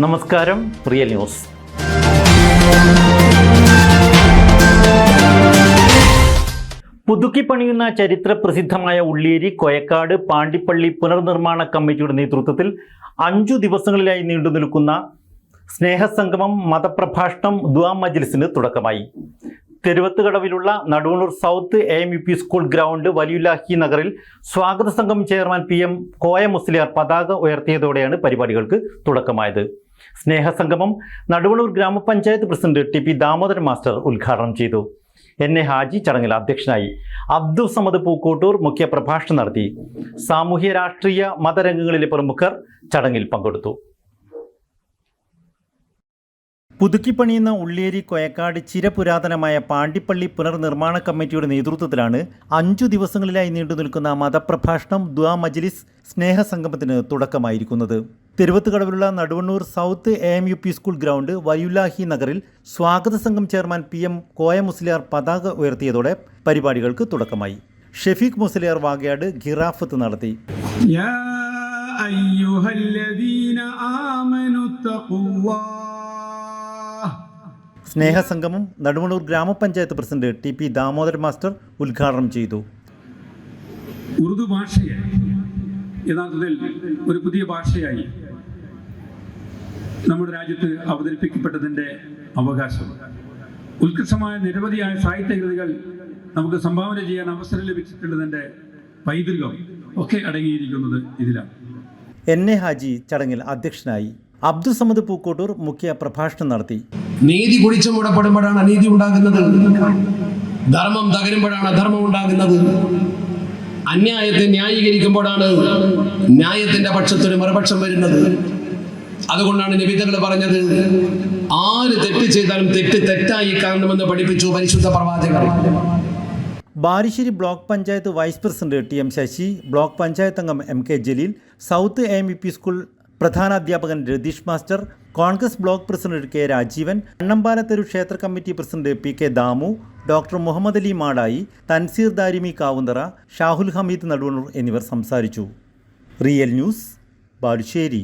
നമസ്കാരം real news. പുതുക്കി പണിയുന്ന ചരിത്ര പ്രസിദ്ധമായ ഉള്ളിയേരി കൊയക്കാട് പാണ്ടിപ്പള്ളി പുനർനിർമ്മാണ കമ്മിറ്റിയുടെ നേതൃത്വത്തിൽ അഞ്ചു ദിവസങ്ങളിലായി നീണ്ടു നിൽക്കുന്ന സ്നേഹസംഗമം മതപ്രഭാഷണം ദുആ മജ്ലിസിന് തുടക്കമായി. തെരുവത്തുകടവിലുള്ള Naduvannur south A M U P school ground Valiyullahi നഗറിൽ സ്വാഗത സംഘം chairman P M Koya Musliyar പതാക ഉയർത്തിയതോടെയാണ് പരിപാടികൾക്ക് തുടക്കമായത്. സ്നേഹസംഗമം നടുവണൂർ ഗ്രാമപഞ്ചായത്ത് president T P Damodaran master ഉദ്ഘാടനം ചെയ്തു. എൻ എ ഹാജി ചടങ്ങിൽ അധ്യക്ഷനായി അബ്ദുൾ സമദ് പൂക്കോട്ടൂർ മുഖ്യ പ്രഭാഷണം നടത്തി. സാമൂഹ്യ രാഷ്ട്രീയ മതരംഗങ്ങളിലെ പ്രമുഖർ ചടങ്ങിൽ പങ്കെടുത്തു. പുതുക്കിപ്പണിയുന്ന ഉള്ളിയേരി കൊയക്കാട് ചിരപുരാതനമായ പാണ്ടിപ്പള്ളി പുനർനിർമ്മാണ കമ്മിറ്റിയുടെ നേതൃത്വത്തിലാണ് അഞ്ചു ദിവസങ്ങളിലായി നീണ്ടു നിൽക്കുന്ന മതപ്രഭാഷണം ദ്വാ മജ്ലിസ് സ്നേഹസംഗമത്തിന് തുടക്കമായിരിക്കുന്നത്. തിരുവത്തുകടവിലുള്ള Naduvannur south A M U P school ground Vayulahi നഗറിൽ സ്വാഗത സംഘം chairman P M Koya Musliyar പതാക ഉയർത്തിയതോടെ പരിപാടികൾക്ക് തുടക്കമായി. ഷെഫീഖ് മുസ്ലിയാർ വാഗയാട് ഖിറാഫത്ത് നടത്തി. യാ അയ്യുഹല്ലദീന ആമനു الله സ്നേഹസംഗമം നടുവണൂർ ഗ്രാമപഞ്ചായത്ത് president T P Damodaran master ഉദ്ഘാടനം ചെയ്തു. ഉറുദു ഭാഷയെ യഥാർത്ഥത്തിൽ ഒരു പുതിയ ഭാഷയായി നമ്മുടെ രാജ്യത്ത് അവതരിപ്പിക്കപ്പെട്ടതിന്റെ അവകാശം. ഉത്കൃഷ്ടമായ നിരവധിയായ സാഹിത്യ കൃതികൾ നമുക്ക് സംഭാവന ചെയ്യാൻ അവസരം ലഭിച്ചിട്ടുള്ളതിന്റെ പൈതൃകം ഒക്കെ അടങ്ങിയിരിക്കുന്നത് ഇതിലാണ്. എൻ എ ഹാജി ചടങ്ങിൽ അധ്യക്ഷനായി. അബ്ദുൾ സമദ് പൂക്കോട്ടൂർ മുഖ്യ പ്രഭാഷണം നടത്തി. നീതി കുഴിച്ചു മൂടപ്പെടുമ്പോഴാണ് അനീതി ഉണ്ടാകുന്നത്. ധർമ്മം തകരുമ്പോഴാണ് അധർമ്മം ഉണ്ടാകുന്നത്. അന്യായത്തെ ന്യായീകരിക്കുമ്പോഴാണ് ന്യായത്തിന്റെ പക്ഷത്തൊരു മറുപക്ഷം വരുന്നത്. അതുകൊണ്ടാണ് നിബിതകൾ പറഞ്ഞത് ആര് തെറ്റ് ചെയ്താലും തെറ്റ് തെറ്റായി കാണണമെന്ന് പഠിപ്പിച്ചു പരിശുദ്ധ പ്രവാചകർ. Barissery block panchayat vice president T M Sasi block panchayat അംഗം M K Jaleel south A M E P school പ്രധാനാധ്യാപകൻ Ratheesh master Congress block president K Rajeevan കണ്ണമ്പാലത്തൊരു ക്ഷേത്ര committee president P K Damu doctor Muhammad Ali Madayi Thanseer Darimi Kavunthara Shahul Hameed Naduvannur എന്നിവർ സംസാരിച്ചു. Real news Balussery.